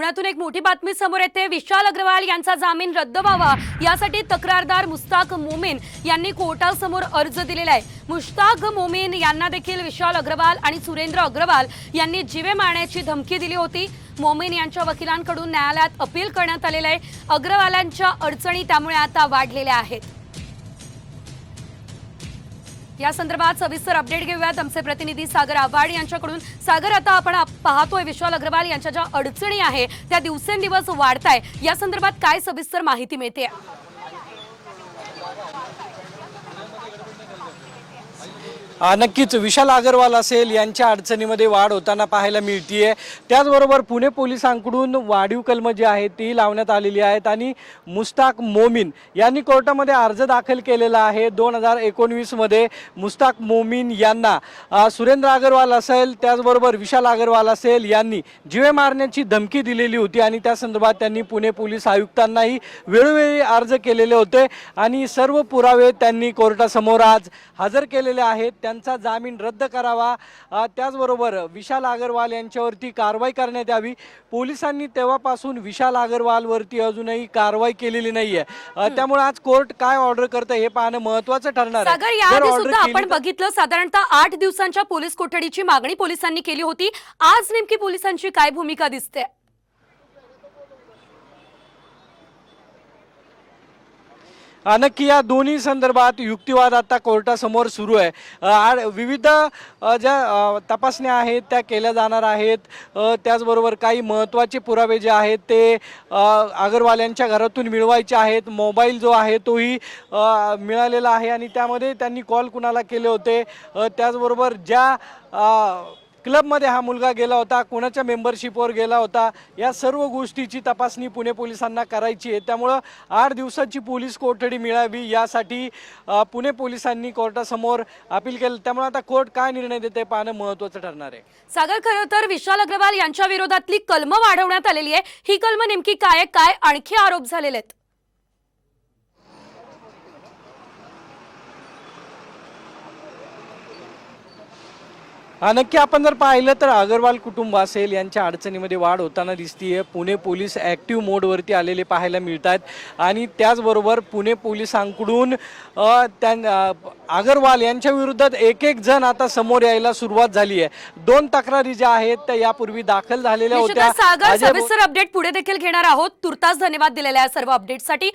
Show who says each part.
Speaker 1: पुण्यातून एक मोठी बातमी समोर येते. विशाल अग्रवाल यांचा जामीन रद्द व्हावा. यासाठी तक्रारदार मुस्ताक मोमीन यांनी कोर्टासमोर अर्ज दिलेला आहे. मुश्ताक मोमीन यांना देखील विशाल अग्रवाल आणि सुरेंद्र अग्रवाल यांनी जीवे मारण्याची धमकी दिली होती. मोमीन यांच्या वकिलांकडून न्यायालयात अपील करण्यात आलेलं आहे. अग्रवालांच्या अडचणी त्यामुळे आता वाढलेल्या आहेत. या संदर्भात सविस्तर अपडेट घेऊयात. आमचे प्रतिनिधी सागर आव्हाड यांच्याकडून. सागर आता आपण आप- पाहतोय विशाल अग्रवाल यांच्या ज्या अडचणी आहे त्या दिवसेंदिवस वाढत आहे या संदर्भात काय सविस्तर माहिती मिळते
Speaker 2: नक्कीच विशाल अगरवाल असेल यांच्या अडचणीमध्ये वाढ होताना पाहायला मिळतीये. त्याचबरोबर पुणे पोलिसांकडून वाढीव कलम जी आहेत ती लावण्यात आलेली आहेत. आणि मुस्ताक मोमीन यांनी कोर्टामध्ये अर्ज दाखल केलेला आहे. दोन हजार एकोणवीसमध्ये मुस्ताक मोमीन यांना सुरेंद्र अगरवाल असेल त्याचबरोबर विशाल अगरवाल असेल यांनी जीवे मारण्याची धमकी दिलेली होती. आणि त्या संदर्भात त्यांनी पुणे पोलीस आयुक्तांनाही वेळोवेळी अर्ज केलेले होते. आणि सर्व पुरावे त्यांनी कोर्टासमोर आज हजर केलेले आहेत. त्यांचा जामीन रद्द करावा. त्याचबरोबर विशाल अगरवाल यांच्यावरती कारवाई करण्यात यावी. पोलिसांनी तेव्हापासून विशाल अगरवालवरती अजूनही कारवाई केलेली नाहीये. त्यामुळे आज कोर्ट काय ऑर्डर करतं हे पाहणं महत्वाचं ठरणार
Speaker 1: आपण बघितलं साधारणतः आठ दिवसांच्या पोलीस कोठडीची मागणी पोलिसांनी केली होती. आज नेमकी पोलिसांची काय भूमिका दिसते?
Speaker 2: नक्की या दोन्ही संदर्भात युक्तिवाद आता कोर्टासमोर सुरू आहे. आ- विविध ज्या तपासण्या आहेत त्या केल्या जाणार आहेत. त्याचबरोबर काही महत्त्वाचे पुरावे जे आहेत ते अगरवाल यांच्या घरातून मिळवायचे आहेत. मोबाईल जो आहे तोही मिळालेला आहे आणि त्यामध्ये त्यांनी कॉल कुणाला केले होते? त्याचबरोबर ज्या क्लबमध्ये हा मुलगा गेला होता कोणाच्या मेंबरशिपवर गेला होता या सर्व गोष्टीची तपासणी पुणे पोलिसांना करायची आहे. त्यामुळं आठ दिवसाची पोलीस कोठडी मिळावी यासाठी पुणे पोलिसांनी कोर्टासमोर अपील केलं. त्यामुळे आता कोर्ट काय निर्णय देते पाहणं महत्त्वाचं ठरणार आहे.
Speaker 1: सागर खरं तर विशाल अग्रवाल यांच्या विरोधातली कलम वाढवण्यात आलेली आहे. ही कलम नेमकी काय काय आणखी आरोप झालेले आहेत?
Speaker 2: नक्की आपण जर पाहिलं तर अगरवाल कुटुंब असेल यांच्या अडचणीमध्ये वाढ होताना दिसतीये. पुणे पोलीस ॲक्टिव्ह मोडवरती आलेले पाहायला मिळतात आणि त्याचबरोबर पुणे पोलिसांकडून त्यां अगरवाल यांच्या विरोधात एक एक जण आता समोर यायला सुरुवात झाली आहे दोन तक्रारी ज्या आहेत त्या यापूर्वी दाखल झालेल्या होत्या.
Speaker 1: सागर सविस्तर अपडेट पुढे देखील घेणार आहोत. तुर्तास धन्यवाद दिलेल्या या सर्व अपडेटसाठी